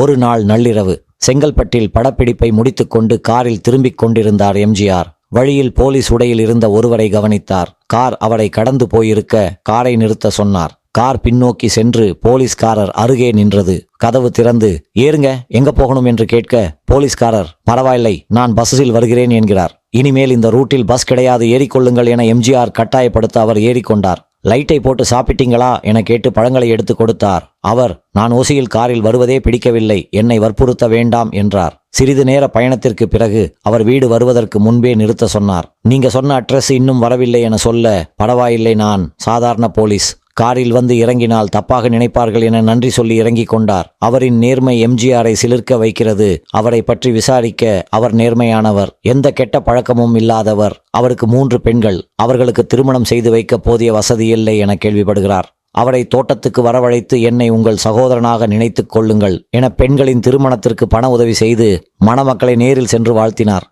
ஒரு நாள் நள்ளிரவு செங்கல்பட்டில் படப்பிடிப்பை முடித்துக்கொண்டு காரில் திரும்பிக் கொண்டிருந்தார் எம்ஜிஆர். வழியில் போலீஸ் உடையில் இருந்த ஒருவரை கவனித்தார். கார் அவரை கடந்து போயிருக்க காரை நிறுத்த சொன்னார். கார் பின்னோக்கி சென்று போலீஸ்காரர் அருகே நின்றது. கதவு திறந்து ஏறுங்க எங்க போகணும்? என்று கேட்க போலீஸ்காரர் பரவாயில்லை நான் பஸ்ஸில் வருகிறேன் என்கிறார். இனிமேல் இந்த ரூட்டில் பஸ் கிடையாது ஏறிக்கொள்ளுங்கள் என எம்ஜிஆர் கட்டாயப்படுத்த அவர் ஏறிக்கொண்டார். லைட்டை போட்டு சாப்பிட்டீங்களா என கேட்டு பழங்களை எடுத்து கொடுத்தார். அவர் நான் ஓசியில் காரில் வருவதே பிடிக்கவில்லை. என்னை வற்புறுத்த வேண்டாம் என்றார். சிறிது நேர பயணத்திற்கு பிறகு அவர் வீடு வருவதற்கு முன்பே நிறுத்த சொன்னார். நீங்க சொன்ன அட்ரஸ் இன்னும் வரவில்லை என சொல்ல பரவாயில்லை நான் சாதாரண போலீஸ். காரில் வந்து இறங்கினால் தப்பாக நினைப்பார்கள் என நன்றி சொல்லி இறங்கிக் கொண்டார். அவரின் நேர்மை எம்ஜிஆரை சிலிர்க்க வைக்கிறது. அவரை பற்றி விசாரிக்க அவர் நேர்மையானவர். எந்த கெட்ட பழக்கமும் இல்லாதவர். அவருக்கு மூன்று பெண்கள். அவர்களுக்கு திருமணம் செய்து வைக்க போதிய வசதி இல்லை என கேள்விப்படுகிறார். அவரை தோட்டத்துக்கு வரவழைத்து என்னை உங்கள் சகோதரனாக நினைத்துக் கொள்ளுங்கள் என பெண்களின் திருமணத்திற்கு பண உதவி செய்து மணமக்களை நேரில் சென்று வாழ்த்தினார்.